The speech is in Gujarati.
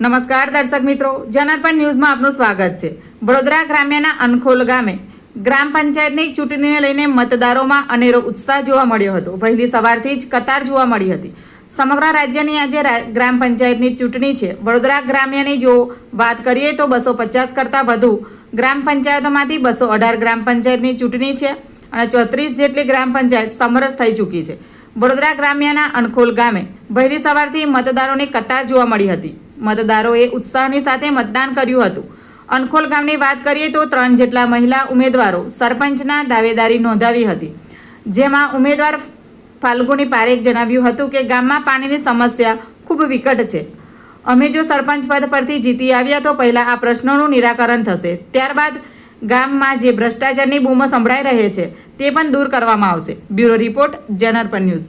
નમસ્કાર દર્શક મિત્રો, જનાર્પણ ન્યૂઝમાં આપનું સ્વાગત છે. વડોદરા ગ્રામ્યના અનખોલ ગામે ગ્રામ પંચાયતની ચૂંટણીને લઈને મતદારોમાં અનેરો ઉત્સાહ જોવા મળ્યો હતો. વહેલી સવારથી જ કતાર જોવા મળી હતી. સમગ્ર રાજ્યની આજે ગ્રામ પંચાયતની ચૂંટણી છે. વડોદરા ગ્રામ્યની જો વાત કરીએ તો બસો પચાસ કરતાં વધુ ગ્રામ પંચાયતોમાંથી બસો અઢાર ગ્રામ પંચાયતની ચૂંટણી છે અને ચોત્રીસ જેટલી ગ્રામ પંચાયત સમરસ થઈ ચૂકી છે. વડોદરા ગ્રામ્યના અણખોલ ગામે વહેલી સવારથી મતદારોની કતાર જોવા મળી હતી. મતદારોએ ઉત્સાહની સાથે મતદાન કર્યું હતું. અનખોલ ગામની વાત કરીએ તો ત્રણ જેટલા મહિલા ઉમેદવારો સરપંચના દાવેદારી નોંધાવી હતી. જેમાં ઉમેદવાર ફાલ્ગુની પારેખ જણાવ્યું હતું કે ગામમાં પાણીની સમસ્યા ખૂબ વિકટ છે. અમે જો સરપંચ પદ પરથી જીતી આવ્યા તો પહેલાં આ પ્રશ્નોનું નિરાકરણ થશે. ત્યારબાદ ગામમાં જે ભ્રષ્ટાચારની બૂમો સંભળાઈ રહે છે તે પણ દૂર કરવામાં આવશે. બ્યુરો રિપોર્ટ જનરપન ન્યૂઝ.